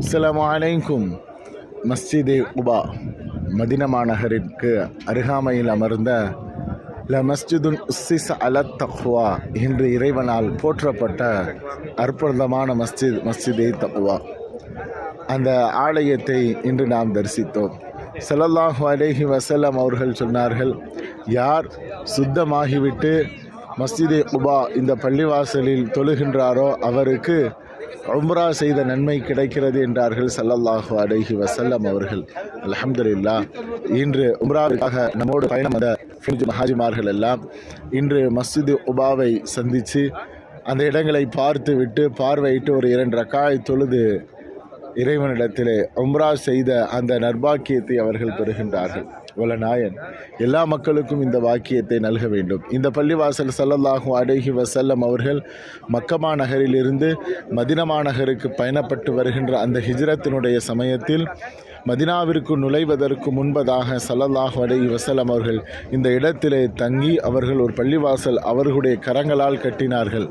அஸ்லாம் வலைக்கும் மஸ்ஜிதே உபா மதின மாநகரிற்கு அருகாமையில் அமர்ந்த ல மஸ்ஜிதுன் உஸ்ஸிஸ் அலத் தஹ்வா என்று இறைவனால் போற்றப்பட்ட அற்புதமான மஸ்ஜித் மஸ்ஜிதே தஹ்வா அந்த ஆலயத்தை இன்று நாம் தரிசித்தோம். ஸல்லல்லாஹு அலேஹி வசல்லம் அவர்கள் சொன்னார்கள் யார் சுத்தமாகிவிட்டு மஸ்ஜிதே உபா இந்த பள்ளிவாசலில் தொழுகின்றாரோ அவருக்கு உம்ரா செய்த நன்மை கிடைக்கிறது என்றார்கள் சல்லல்லாஹு அலைஹி வசல்லம் அவர்கள். அலமதுல்லா இன்று உம்ராவிற்காக நம்மோடு பயணம் வந்த ஃபிரிஜ் மஹாஜிமார்கள் எல்லாம் இன்று மஸ்ஜிது உபாவை சந்தித்து அந்த இடங்களை பார்த்து விட்டு பார்வையிட்டு ஒரு இரண்டு ரக்காய் தொழுது இறைவனிடத்திலே உம்ரா செய்த அந்த நர்பாக்கியத்தை அவர்கள் பெறுகின்றார்கள். வலநாயன் எல்லா மக்களுக்கும் இந்த வாக்கியத்தை நல்க வேண்டும். இந்த பள்ளிவாசல் ஸல்லல்லாஹு அலைஹி வசல்லம் அவர்கள் மக்கமா நகரிலிருந்து மதினமா நகருக்கு பயணப்பட்டு வருகின்ற அந்த ஹிஜ்ரத்தினுடைய சமயத்தில் மதினாவிற்கு நுழைவதற்கு முன்பதாக சல்லல்லாஹ் அலைஹி வசலம் அவர்கள் இந்த இடத்திலே தங்கி அவர்கள் ஒரு பள்ளிவாசல் அவர்களுடைய கரங்களால் கட்டினார்கள்.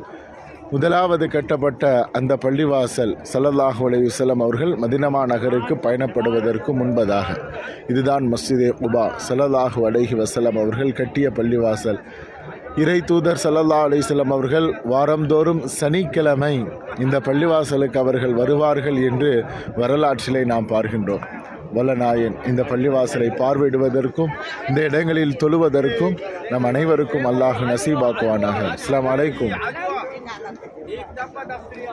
முதலாவது கட்டப்பட்ட அந்த பள்ளிவாசல் சல்லல்லாஹு அலைஹி அவர்கள் மதினமா நகருக்கு பயணப்படுவதற்கு முன்பதாக. இதுதான் மஸ்ஜிதே உபா சல்லல்லாஹு அலைஹி வசலம் அவர்கள் கட்டிய பள்ளிவாசல். இறை தூதர் சல்லல்லா அலைஹி அவர்கள் வாரந்தோறும் சனிக்கிழமை இந்த பள்ளிவாசலுக்கு அவர்கள் வருவார்கள் என்று வரலாற்றிலே நாம் பார்க்கின்றோம் வல்லநாயன் இந்த பள்ளிவாசலை பார்வையிடுவதற்கும் இந்த இடங்களில் தொழுவதற்கும் நம் அனைவருக்கும் அல்லாஹ் நசீபாக்குவானாக. அஸ்லாம் அலைக்கும். nada. E.